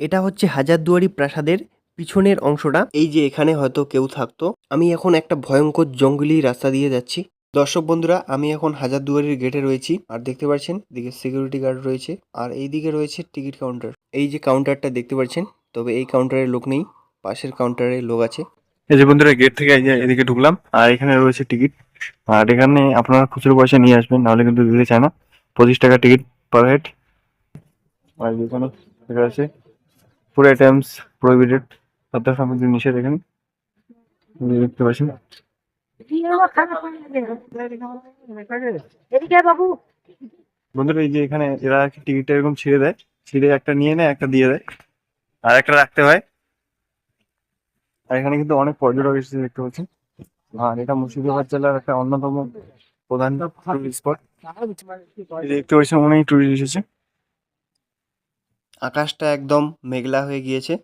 এটা হচ্ছে হাজারদুয়ারি প্রাসাদের পিছনের অংশটা। এই যে এখানে হয়তো কেউ থাকতো। আমি এখন একটা ভয়ঙ্কর জঙ্গলি রাস্তা দিয়ে যাচ্ছি। দর্শক বন্ধুরা, আমি এখন হাজারদুয়ারির গেটে রয়েছি। আর দেখতে পাচ্ছেন দিকে সিকিউরিটি গার্ড রয়েছে। আর এই দিকে রয়েছে টিকিট কাউন্টার এই যে কাউন্টারটা দেখতে পাচ্ছেন, তবে এই কাউন্টারে লোক নেই, পাশের কাউন্টারে লোক আছে। এই যে বন্ধুরা গেট থেকে এদিকে ঢুকলাম, আর এখানে রয়েছে টিকিট আর এখানে আপনারা খুচরো পয়সা নিয়ে আসবেন, নাহলে কিন্তু দিতে চায় না। পঁচিশ টাকা টিকিট পার হেড আর যেখানে আছে ফুড আইটেমস প্রহিবিটেড খাদ্য সামগ্রী নিষেধ এখানে। দেখতে পাচ্ছেন। বন্ধুরা, এই যে এখানে এরা টিকিটটা এরকম ছিঁড়ে দেয়। ছিঁড়ে একটা নিয়ে নেয়, একটা দিয়ে দেয়। আর একটা রাখতে হয়। আর এখানে কিন্তু অনেক পর্যটক এসেছে, দেখতে পাচ্ছেন। আর এটা মুর্শিদাবাদ জেলার একটা অন্যতম প্রধান স্পট দেখতে পাচ্ছেন, অনেক টুরিস্ট এসেছে। আকাশটা একদম মেঘলা হয়ে গিয়েছে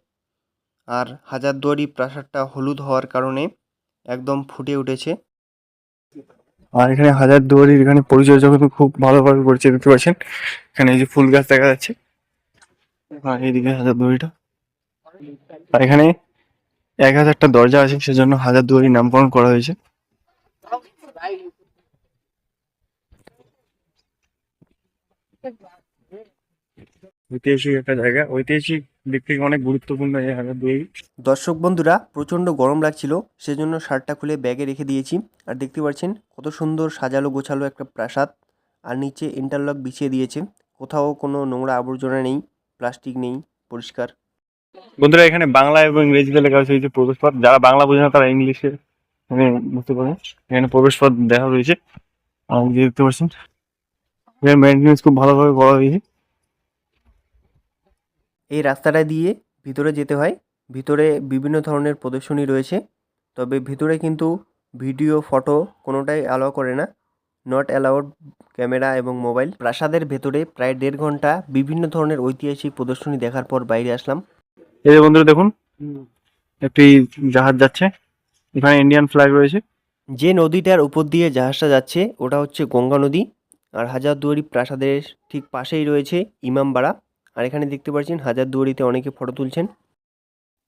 আর হাজারদুয়ারি প্রাসাদটা হলুদ হওয়ার কারণে একদম ফুটে উঠেছে। আর এখানে হাজারদুয়ারির এখানে পরিচর্যা কিন্তু খুব ভালোভাবে করেছে দেখতে পাচ্ছেন এখানে এই যে ফুল গাছ দেখা যাচ্ছে। আর এইদিকে হাজার দুয়ারিটা। আর এখানে এক হাজারটা দরজা আছে, সেজন্য হাজারদুয়ারি নামকরণ করা হয়েছে। ঐতিহাসিক একটা জায়গা। ঐতিহাসিক দিক থেকে অনেক গুরুত্বপূর্ণ এই দর্শক বন্ধুরা প্রচণ্ড গরম লাগছিল সেজন্য শার্টটা খুলে ব্যাগে রেখে দিয়েছি। আর দেখতে পাচ্ছেন কত সুন্দর সাজালো গোছালো একটা প্রাসাদ আর নিচে ইন্টারলক বিছিয়ে দিয়েছে। কোথাও কোনো নোংরা আবর্জনা নেই প্লাস্টিক নেই পরিষ্কার। বন্ধুরা এখানে বাংলা এবং ইংরেজিতে লেখা হয়েছে এই যে প্রবেশপথ। যারা বাংলা বোঝে না তারা ইংলিশে মানে বুঝতে পারে। এখানে প্রবেশপথ দেখা রয়েছে। আর দেখতে পাচ্ছেন এখানে মেনটেন্স খুব ভালোভাবে করা হয়েছে। এই রাস্তাটা দিয়ে ভিতরে যেতে হয়। ভিতরে বিভিন্ন ধরনের প্রদর্শনী রয়েছে। তবে ভিতরে কিন্তু ভিডিও ফটো কোনোটাই অ্যালাউ করে না। নট অ্যালাউড ক্যামেরা এবং মোবাইল। প্রাসাদের ভেতরে প্রায় দেড় ঘণ্টা বিভিন্ন ধরনের ঐতিহাসিক প্রদর্শনী দেখার পর বাইরে আসলাম। এই যে বন্ধুরা দেখুন একটি জাহাজ যাচ্ছে। এখানে ইন্ডিয়ান ফ্ল্যাগ রয়েছে। যে নদীটার উপর দিয়ে জাহাজটা যাচ্ছে ওটা হচ্ছে গঙ্গা নদী। আর হাজারদুয়ারি প্রাসাদের ঠিক পাশেই রয়েছে ইমামবাড়া। আর এখানে দেখতে পাচ্ছেন হাজারদুয়ারিতে অনেকে ফটো তুলছেন।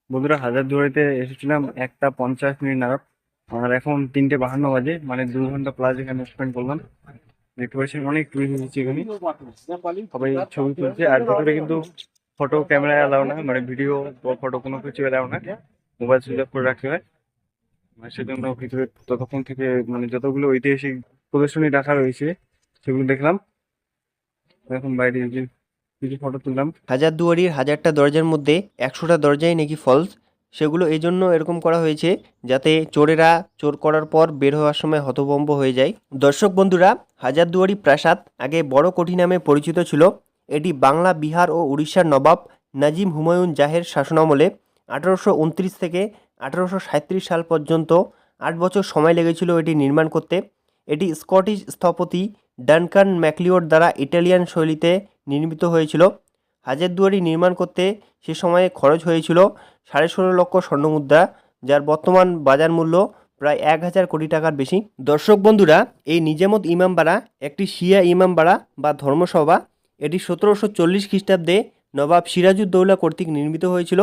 বন্ধুরা, হাজার দুয়ারিতে এসেছিলাম একটা পঞ্চাশ মিনিট নাগাদ। আর এখন তিনটে বাহান্ন বাজে মানে দু ঘণ্টা প্লাস এখানে স্পেন্ড করলাম। দেখতে পাচ্ছেন অনেক টুরিস্ট এসেছে এখানে। সবাই ছবি তুলছে। আর ভিতরে কিন্তু ফটো ক্যামেরা এলাও না মানে ভিডিও ফটো কোনো কিছু অ্যালাউ না মোবাইল সুইচ অফ করে রাখতে হয়। সেজন্য ভিতরে ততক্ষণ থেকে মানে যতগুলো ঐতিহাসিক প্রদর্শনী রাখা রয়েছে, সেগুলো দেখলাম। এখন বাইরে যে ফটো তুললাম। হাজারদুয়ারির হাজারটা দরজার মধ্যে একশোটা দরজাই নাকি ফলস সেগুলো এই জন্য এরকম করা হয়েছে যাতে চোরেরা চোর করার পর বের হওয়ার সময় হতভম্ব হয়ে যায়। দর্শক বন্ধুরা হাজারদুয়ারি প্রাসাদ আগে বড় কোঠি নামে পরিচিত ছিল। এটি বাংলা, বিহার ও উড়িষ্যার নবাব নাজিম হুমায়ুন জাহের শাসনামলে আঠারোশো উনত্রিশ থেকে আঠারোশো সাল পর্যন্ত আট বছর সময় লেগেছিল এটি নির্মাণ করতে। এটি স্কটিশ স্থপতি ডানকান ম্যাকলিওর দ্বারা ইটালিয়ান শৈলীতে নির্মিত হয়েছিল। হাজারদুয়ারি নির্মাণ করতে সে সময়ে খরচ হয়েছিল সাড়ে ষোলো লক্ষ স্বর্ণমুদ্রা যার বর্তমান বাজার মূল্য প্রায় এক হাজার কোটি টাকার বেশি। দর্শক বন্ধুরা, এই নিজামত ইমামবাড়া একটি শিয়া ইমামবাড়া বা ধর্মসভা। এটি সতেরোশো চল্লিশ খ্রিস্টাব্দে নবাব সিরাজউদ্দৌলা কর্তৃক নির্মিত হয়েছিল।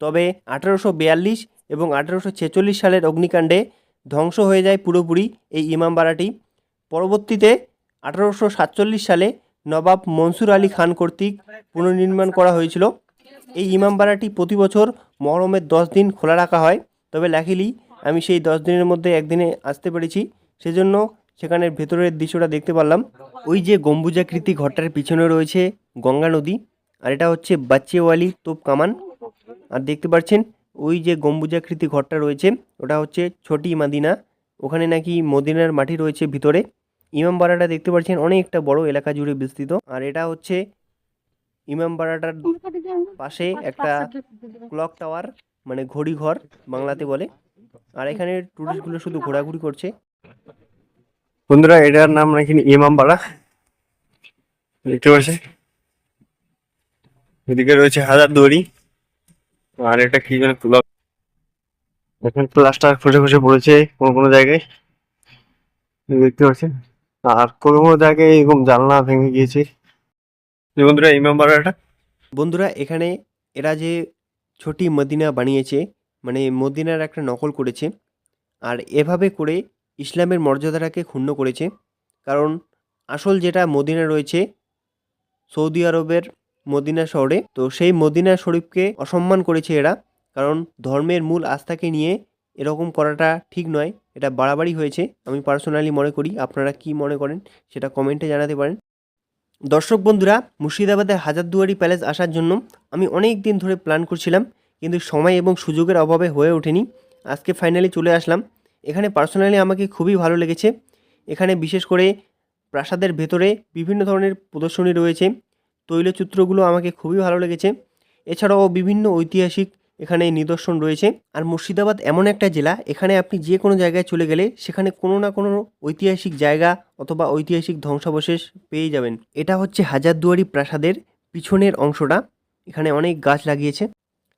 তবে আঠারোশো বিয়াল্লিশ এবং আঠারোশো ছেচল্লিশ সালের অগ্নিকাণ্ডে ধ্বংস হয়ে যায় পুরোপুরি এই ইমামবাড়াটি পরবর্তীতে আঠারোশো সাতচল্লিশ সালে নবাব মনসুর আলী খান কর্তৃক পুনর্নির্মাণ করা হয়েছিল। এই ইমামবাড়াটি প্রতি বছর মহরমের দশ দিন খোলা রাখা হয়। তবে লাকিলি, আমি সেই দশ দিনের মধ্যে একদিনে আসতে পেরেছি, সেজন্য সেখানের ভেতরের দৃশ্যটা দেখতে পারলাম। ওই যে গম্বুজাকৃতি ঘরটার পিছনে রয়েছে গঙ্গা নদী, আর এটা হচ্ছে বাচ্চেওয়ালি তোপ কামান। আর দেখতে পাচ্ছেন, ওই যে গম্বুজাকৃতি ঘরটা রয়েছে, ওটা হচ্ছে ছোটি মাদিনা। ওখানে নাকি মদিনার মাটি রয়েছে ভিতরে। ইমামবাড়াটা দেখতে পাচ্ছেন অনেকটা বড় এলাকা জুড়ে বিস্তৃত। আর এটা হচ্ছে ইমামবাড়াটার পাশে একটা ক্লক টাওয়ার মানে ঘড়ি ঘর বাংলাতে বলে। আর এখানে টুরিস্টগুলো শুধু ঘোরাঘুরি করছে। বন্ধুরা, এটার নাম নাকি ইমামবাড়া দেখতে পাচ্ছেন? এদিকে রয়েছে হাজার দুয়ারি আর এটা কি যেন ক্লক। এখন প্লাস্টার খসে খসে পড়েছে কোনো কোনো জায়গায়। দেখতে পাচ্ছেন? আর কোনো কোনো জায়গায় এরকম জানলা ভেঙে গিয়েছে। এই বন্ধুরা ইমামবাড়াটা বন্ধুরা, এখানে এরা যে ছোটি মদিনা বানিয়েছে মানে মদিনার একটা নকল করেছে, আর এভাবে করে ইসলামের মর্যাদাটাকে ক্ষুণ্ণ করেছে। কারণ আসল যেটা মদিনা রয়েছে, সৌদি আরবের মদিনা শহরে, তো সেই মদিনা শরীফকে অসম্মান করেছে এরা। কারণ ধর্মের মূল আস্থাকে নিয়ে এরকম করাটা ঠিক নয়, এটা বাড়াবাড়ি হয়েছে। আমি পার্সোনালি মনে করি, আপনারা কি মনে করেন সেটা কমেন্টে জানাতে পারেন। দর্শক বন্ধুরা, মুর্শিদাবাদের হাজারদুয়ারি প্যালেস আসার জন্য আমি অনেক দিন ধরে প্ল্যান করছিলাম, কিন্তু সময় এবং সুযোগের অভাবে হয়ে ওঠেনি। আজকে ফাইনালি চলে আসলাম। এখানে পার্সোনালি আমাকে খুবই ভালো লেগেছে। এখানে বিশেষ করে প্রাসাদের ভেতরে বিভিন্ন ধরনের প্রদর্শনী রয়েছে। তৈলচিত্রগুলো আমাকে খুবই ভালো লেগেছে। এছাড়াও বিভিন্ন ঐতিহাসিক এখানে নিদর্শন রয়েছে। আর মুর্শিদাবাদ এমন একটা জেলা, এখানে আপনি যে কোনো জায়গায় চলে গেলে সেখানে কোনো না কোনো ঐতিহাসিক জায়গা অথবা ঐতিহাসিক ধ্বংসাবশেষ পেয়ে যাবেন। এটা হচ্ছে হাজারদুয়ারি প্রাসাদের পিছনের অংশটা। এখানে অনেক গাছ লাগিয়েছে।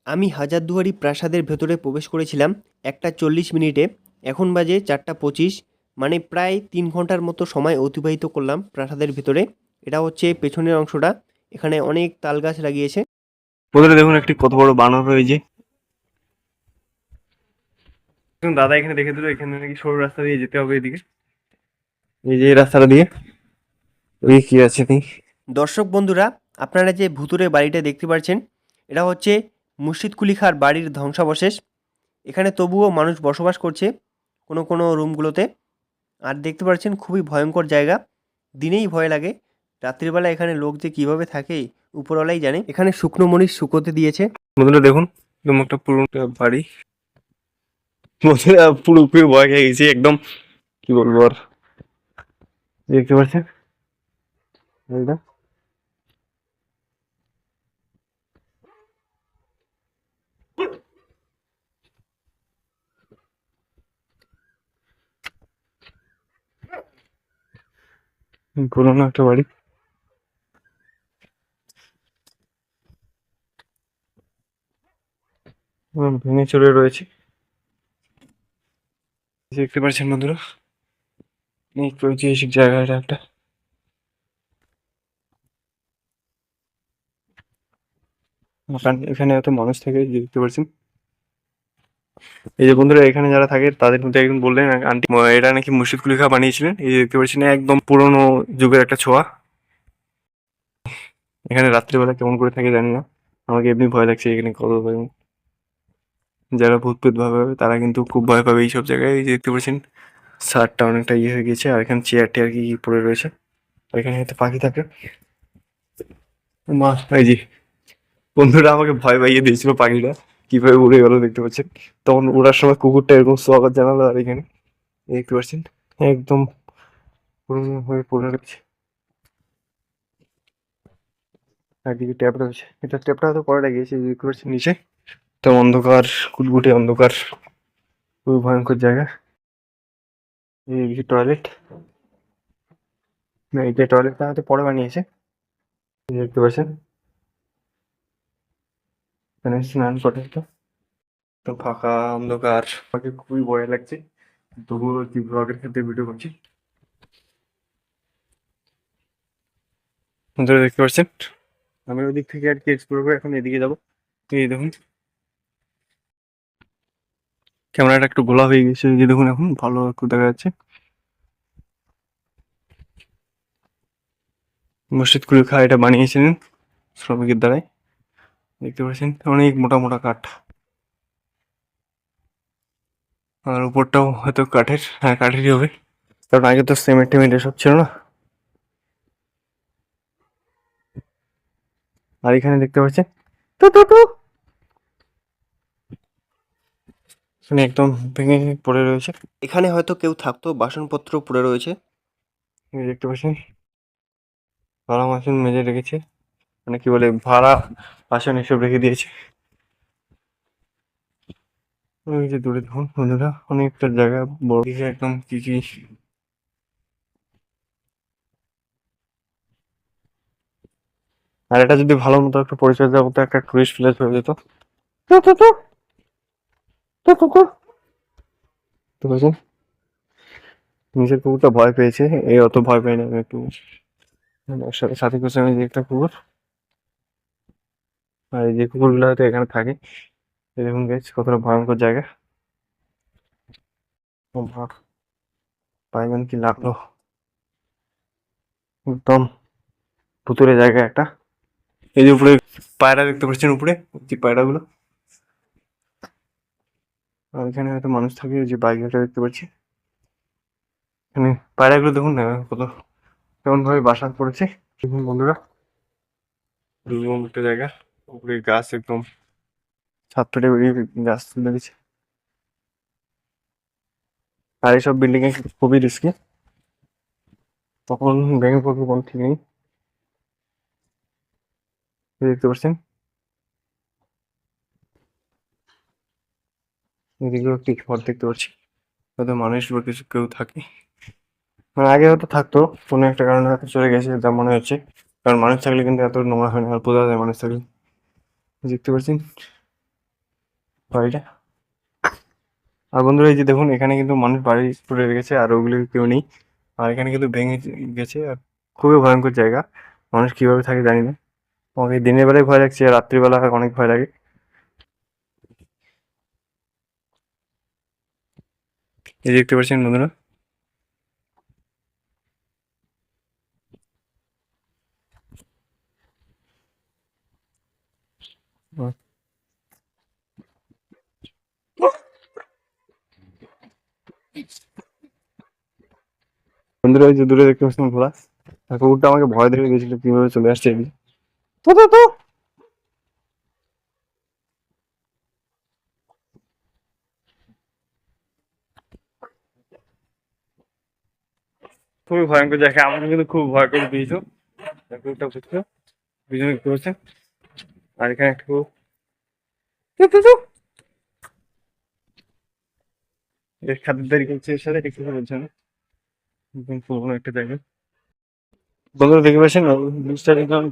আমি হাজারদুয়ারি প্রাসাদের ভেতরে প্রবেশ করেছিলাম একটা চল্লিশ মিনিটে। এখন বাজে চারটা পঁচিশ মানে প্রায় তিন ঘণ্টার মতো সময় অতিবাহিত করলাম প্রাসাদের ভেতরে। এটা হচ্ছে পেছনের অংশটা। এখানে অনেক তাল গাছ লাগিয়েছে। বন্ধুরা দেখুন একটি কত বড় বানর রয়েছে। দাদা এখানে দেখে দিল এখানে নাকি সরু রাস্তা দিয়ে যেতে হবে এদিকে। এই যে এই রাস্তাটা দিয়ে ওই কি আছে নেই। দর্শক বন্ধুরা আপনারা যে ভুতুরে বাড়িটা দেখতে পাচ্ছেন এটা হচ্ছে মুর্শিদ কুলি খাঁর বাড়ির ধ্বংসাবশেষ। এখানে তবুও মানুষ বসবাস করছে কোনো কোনো রুমগুলোতে। আর দেখতে পাচ্ছেন খুবই ভয়ঙ্কর জায়গা। দিনেই ভয় লাগে। রাত্রিবেলা এখানে লোক যে কীভাবে থাকে উপরওয়ালাই জানে। এখানে শুকনো মরিচ শুকোতে দিয়েছে। বন্ধুরা দেখুন একদম একটা পুরো একটা বাড়ি। বন্ধুরা পুরো পুরো ভয় খেয়ে গেছি, একদম, কি বলব আর? দেখতে পাচ্ছেন? বাড়িটা পুরোনো একটা বাড়ি। ভেঙে চলে রয়েছে। দেখতে পাচ্ছেন বন্ধুরা? অনেক ঐতিহাসিক জায়গা এটা একটা এখানে এত মানুষ থাকে দেখতে পাচ্ছেন। এই যে বন্ধুরা, এখানে যারা থাকে, তাদের মধ্যে একজন বললেন, আন্টি এটা নাকি মুর্শিদ কুলি খাঁ বানিয়েছিলেন? এই যে দেখতে পাচ্ছেন, একদম পুরনো যুগের একটা ছোঁয়া। এখানে রাত্রিবেলা কেমন করে থাকে জানি না। আমাকে এমনি ভয় লাগছে এখানে কত যারা ভূত প্রেত ভয় পাবে তারা কিন্তু খুব ভয় পাবে এইসব জায়গায়। এই যে দেখতে পাচ্ছেন শার্টটা অনেকটা ইয়ে হয়ে গেছে, আর এখানে চেয়ার টেয়ার কি পড়ে রয়েছে, আর এখানে হয়তো পাখি থাকে। মা, এই যে, বন্ধুরা আমাকে ভয় পাইয়ে দিয়েছিল পাখিটা, কীভাবে উড়ে গেল দেখতে পাচ্ছেন। তখন ওড়ার সময় কুকুরটা এরকম স্বাগত জানালো আর এখানে দেখতে পাচ্ছেন, একদম পুরনো হয়ে পড়ে রয়েছে। একদিকে ট্যাপ রয়েছে, এটা ট্যাপটা হয়তো পরে লাগিয়েছে দেখতে পাচ্ছেন নিচে। তো অন্ধকার কুটকুটে অন্ধকার, খুবই ভয়ঙ্কর জায়গা। টয়লেট না যে টয়লেটটা হয়তো পরে বানিয়েছে। দেখতে পাচ্ছেন। এখানে স্নান করে তো তো ফাঁকা অন্ধকার। আমাকে খুবই ভয় লাগছে। তবুও কি ব্লগের ক্ষেত্রে ভিডিও করছি। দেখতে পাচ্ছেন। আমি ওদিক থেকে আর কি এক্সপ্লোর করে এখন এদিকে যাব। এই দেখুন। ক্যামেরাটা একটু গোলা হয়ে গেছে যে দেখুন এখন, ভালো একটু দেখা যাচ্ছে। মসজিদ কুলি খা এটা বানিয়েছিলেন শ্রমিকের দ্বারাই। দেখতে পাচ্ছেন, অনেক মোটা মোটা কাঠ। আর উপরটাও হয়তো কাঠের হ্যাঁ কাঠেরই হবে। কারণ আগে তো সিমেন্ট টিমেন্ট এসব ছিল না। আর এখানে দেখতে পাচ্ছেন টু টু এখানে একদম ভেঙে পড়ে রয়েছে। এখানে হয়তো কেউ থাকতো বাসনপত্র পড়ে রয়েছে। দেখতে পাচ্ছেন? ভাড়া বাসন মেজে রেখেছে। মানে কি বলে ভাড়া বাসন এসব রেখে দিয়েছে। ওই যে দূরে দেখুন বন্ধুরা অনেকটা জায়গা বড়। দিকে একদম কি কি আর এটা যদি ভালো মতো একটা পরিচর্যা মতো একটা টুরিস্ট প্লেস হয়ে যেত। তো তো তো তো তো নিজের কুকুরটা ভয় পেয়েছে, এই অত ভয় পাই না একটু। সাথে সাথে করছে যে একটা কুকুর। আর এই যে কুকুরগুলো হয়তো এখানে থাকে। দেখুন গেছ কতটা ভয়ঙ্কর জায়গা। পাইবেন কি লাগল। একদম ভুতুরে জায়গা একটা। এই যে উপরে পায়রা দেখতে পাচ্ছেন উপরে, যে পায়রাগুলো। আর এখানে হয়তো মানুষ থাকে যে বাইক একটা দেখতে পাচ্ছি। এখানে পায়রাগুলো দেখুন না, কত কেমন ভাবে বাসা পড়েছে দেখুন বন্ধুরা, দুর্গম একটা জায়গা, উপরে গাছ একদম ছাদ ফেটে বেরিয়ে গাছ তুলে দিচ্ছে। আর এইসব বিল্ডিং এ খুবই রিস্কি তখন ভেঙে ঠিক নেই। দেখতে পাচ্ছেন এদিকেও একটি ঘর দেখতে পাচ্ছি। হয়তো মানুষ বা কিছু কেউ থাকে। মানে আগে হয়তো থাকতো, কোনো একটা কারণে হয়তো চলে গেছে, যা মনে হচ্ছে। কারণ মানুষ থাকলে কিন্তু এত নোংরা হয় না, আর বোঝা যায় মানুষ থাকলে। দেখতে পাচ্ছেন? বাড়িটা? আর বন্ধুরা, এই যে দেখুন, এখানে কিন্তু মানুষ বাড়ি করে রেখেছে আর ওগুলো কেউ নেই। আর এখানে কিন্তু ভেঙে গেছে, আর খুবই ভয়ঙ্কর জায়গা। মানুষ কীভাবে থাকে জানি না। আমাকে দিনের বেলায় ভয় লাগছে রাত্রিবেলা অনেক ভয় লাগে। এই দেখতে পাচ্ছেন বন্ধুরা। বন্ধুরা যে দূরে দেখতে পাচ্ছেন ঘোড়া কুকুরটা আমাকে ভয় দেখে গেছিল কীভাবে চলে আসছে এদিকে। তো তো। খুবই ভয়ঙ্কর জায়গা। আমাকে কিন্তু খুব ভয় করে দিয়েছ। কুকুরটা বুঝছ? পাচ্ছেন আর এখানে একটা করছে একদম পুরোনো একটা জায়গা। বন্ধুরা পাচ্ছেন?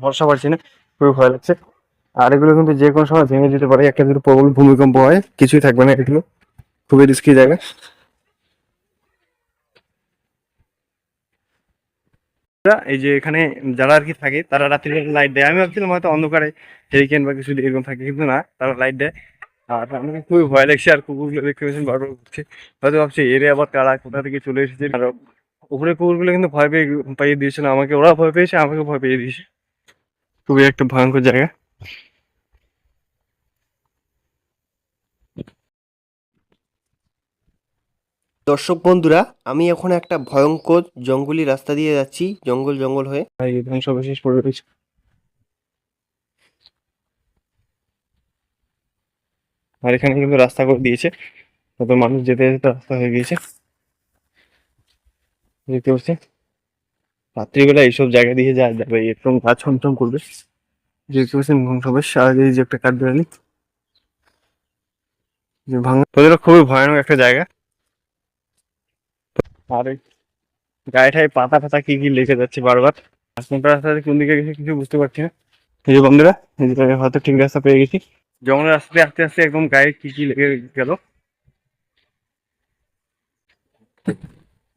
ভরসা পাচ্ছি না। খুবই ভয় লাগছে। আর এগুলো কিন্তু যে কোনো সময় ভেঙে যেতে পারে। একটা দুটো প্রবল ভূমিকম্প হয়, কিছুই থাকবে না এগুলো। খুবই রিস্কি জায়গা। এই যে এখানে যারা আর কি থাকে, তারা রাত্রি লাইট দেয়। আমি ভাবছিলাম হয়তো অন্ধকারে হেরিকেন বা কিছু এরকম থাকে, কিন্তু না, তারা লাইট দেয়। আর আমাকে খুবই ভয় লাগছে, আর কুকুরগুলো দেখতে পেয়েছেন বারবার ঘুরছে। হয়তো ভাবছি, এরে আবার কারা, কোথা থেকে চলে এসেছে? আর উপরে কুকুরগুলো কিন্তু ভয় পেয়ে পাইয়ে দিয়েছিল আমাকে ওরা ভয় পেয়েছে আমাকে ভয় পেয়ে দিয়েছে। খুবই একটা ভয়ঙ্কর জায়গা। দর্শক বন্ধুরা, আমি এখন একটা ভয়ঙ্কর জঙ্গলি রাস্তা দিয়ে যাচ্ছি, জঙ্গল জঙ্গল হয়ে। ধ্বংসবশেষ পড়ে রয়েছে। আর এখানে কিন্তু রাস্তা করে দিয়েছে তত মানুষ যেতে যেতে রাস্তা হয়ে গিয়েছে। দেখতে পাচ্ছি রাত্রিবেলা এইসব জায়গা দিয়ে যা যাবে একদম গা ছমছম করবে। দেখতে পাচ্ছেন ধ্বংসবেশ আর এই যে একটা কাঠবিড়ালি। ভাঙা খুবই ভয়ানক একটা জায়গা। আর, গায়ে ঠায়ে পাতা ফাতা কি কি লেগে যাচ্ছে বারবার? কোনটা রাস্তা কোন দিকে গেছে কিছু বুঝতে পারছি না। এই যে বন্ধুরা, এই যে হয়তো ঠিক রাস্তা পেয়ে গেছি। জঙ্গলের রাস্তাতে আস্তে আস্তে একদম গায়ে কি কি লেগে গেল।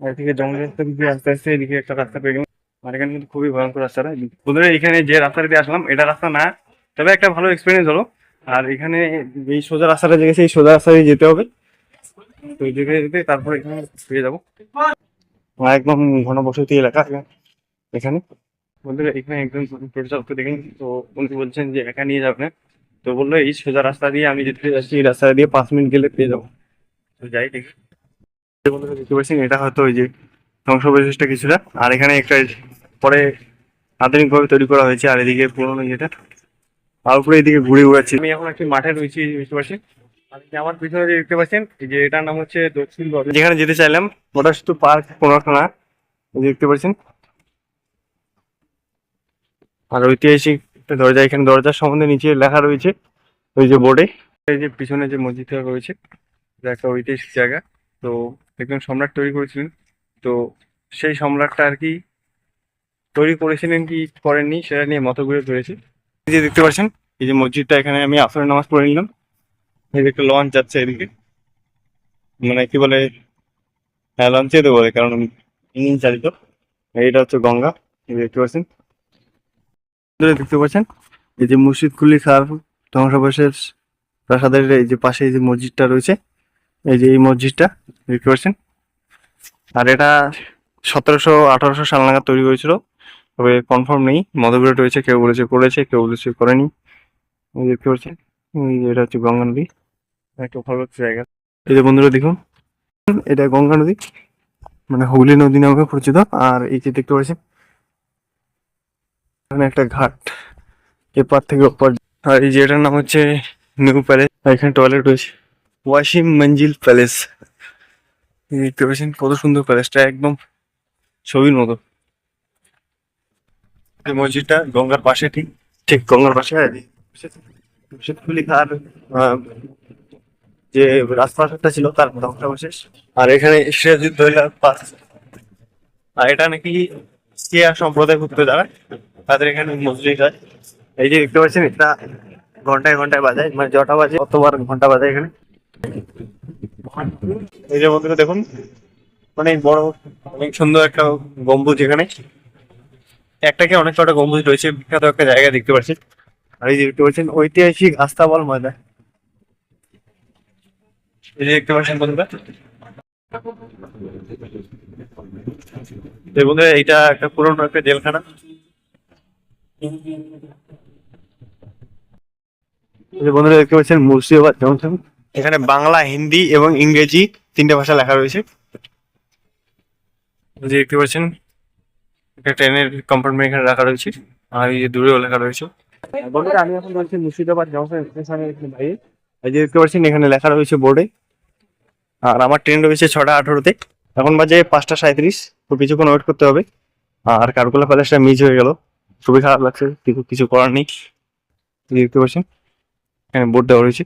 এদিকে জঙ্গলের রাস্তা দিকে আস্তে আস্তে এদিকে একটা রাস্তা পেয়ে গেলাম। আর এখানে কিন্তু খুবই ভয়ঙ্কর রাস্তাটা। বন্ধুরা, এখানে যে রাস্তাটা দিয়ে আসলাম, এটা রাস্তা না, তবে একটা ভালো এক্সপিরিয়েন্স হলো। আর এখানে এই সোজা রাস্তাটা যে গেছে, এই সোজা রাস্তা দিয়ে যেতে হবে। তো এই যেতে তারপরে এখানে পেয়ে যাব। একদম ঘনবসতি এলাকা এখানে। বন্ধুরা, এখানে একজন টোটো দেখেন। তো উনি বলছেন যে, একা নিয়ে যাবে না। তো বলল, এই সোজা রাস্তা দিয়ে আমি যেতে যাচ্ছি, এই রাস্তা দিয়ে পাঁচ মিনিট গেলে পেয়ে যাব। তো যাই দেখি। বন্ধুরা, দেখতে পাচ্ছেন, এটা হয়তো ওই যে ধ্বংসবশেষটা কিছুটা। আর এখানে একটা পরে আধুনিকভাবে তৈরি করা হয়েছে, আর এদিকে পুরোনো যেটা আর উপরে এদিকে ঘুরে ঘুরাচ্ছি আমি এখন একটি মাঠে রয়েছি বুঝতে পারছি আমার পিছনে যে দেখতে পাচ্ছেন যে এটার নাম হচ্ছে দক্ষিণ যেখানে যেতে চাইলাম ওটা শুধু পার্ক কোনো একটা না এই যে দেখতে পাচ্ছেন। আর ঐতিহাসিক দরজা, এখানে দরজার সম্বন্ধে নিচে লেখা রয়েছে, ওই যে বোর্ডে। এই যে পিছনে যে মসজিদটা রয়েছে, এটা একটা ঐতিহাসিক জায়গা। তো একজন সম্রাট তৈরি করেছিলেন। তো সেই সম্রাটটা আর কি তৈরি করেছিলেন কি করেননি, সেটা নিয়ে মতগুলো ধরেছে যে দেখতে পাচ্ছেন, এই যে মসজিদটা এখানে আমি আসরের নামাজ পড়ে নিলাম। এই যে একটা লঞ্চ যাচ্ছে এদিকে। মানে কি বলে হ্যাঁ লঞ্চে বলে কারণ ইঞ্জিন চালিত। এইটা হচ্ছে গঙ্গা দেখতে পাচ্ছেন। দেখতে পাচ্ছেন? এই যে মুর্শিদ কুলি খার ধ্বংসাবশেষ প্রাসাদের এই যে পাশে এই যে মসজিদটা রয়েছে, এই যে এই মসজিদটা, দেখতে পাচ্ছেন? আর এটা সতেরোশো আঠারোশো সাল নাগাদ তৈরি হয়েছিল। তবে কনফার্ম নেই মতবিরোধ রয়েছে, কেউ বলেছে করেছে, কেউ বলেছে করেনি। দেখতে পাচ্ছেন? এটা হচ্ছে গঙ্গা নদী। একটা ভালো জায়গা। এই যে বন্ধুরা দেখুন, এটা গঙ্গা নদী মানে হুগলি নদী নামে পরিচিত, আর এই যে দেখতে পাচ্ছেন, এখানে একটা ঘাট এপার থেকে ওপার। আর এই যেটার নাম হচ্ছে নিউ প্যালেস এখানে টয়লেট রয়েছে। ওয়াসিম মঞ্জিল প্যালেস। দেখতে পাচ্ছেন, কত সুন্দর প্যালেসটা, একদম ছবির মতো। মসজিদটা গঙ্গার পাশে, ঠিক ঠিক গঙ্গার পাশে আর এই মুর্শিদকুলি খার আহ, যে রাজপ্রাসাদটা ছিল তার ধ্বংসাবশেষ। আর এখানে সিরাজউদ্দৌলা পাস আর এটা নাকি শিয়া সম্প্রদায় ঘুরতে যাবে। তাদের এখানে মসজিদ হয়। এই যে দেখতে পাচ্ছেন এটা ঘন্টায় ঘন্টায় বাজায় মানে যটা বাজে কতবার ঘণ্টা বাজায় এখানে। এই যে বন্ধুরা দেখুন অনেক বড় অনেক সুন্দর একটা গম্বুজ এখানে। একটাকে অনেক কটা গম্বুজ রয়েছে বিখ্যাত একটা জায়গা দেখতে পাচ্ছেন। আর এই যে দেখতে পাচ্ছেন ঐতিহাসিক আস্তাবল ময়দান। এই যে দেখতে পাচ্ছেন বন্ধুরা বন্ধুরা এইটা একটা পুরনো একটা জেলখানা। বন্ধুরা দেখতে পাচ্ছেন মুর্শিদাবাদ জংশন এখানে বাংলা হিন্দি এবং ইংরেজি তিনটে ভাষা লেখা রয়েছে। যে দেখতে পাচ্ছেন একটা ট্রেনের কম্পার্টমেন্ট এখানে রাখা রয়েছে আর এই যে দূরেও লেখা রয়েছে। বন্ধুরা আমি এখন রয়েছে মুর্শিদাবাদ জংশন স্টেশনে বাইরে এই যে দেখতে পাচ্ছেন এখানে লেখা রয়েছে বোর্ডে আর আমার ট্রেন রয়েছে ছটা আঠারোতে। এখন বাজে পাঁচটা সাঁত্রিশ তো কিছুক্ষণ ওয়েট করতে হবে। আর কারকুলা প্যালেসটা মিস হয়ে গেল। খুবই খারাপ লাগছে কিছু কিছু করার নেই। দেখতে পাচ্ছেন এখানে বোর্ড দেওয়া রয়েছে।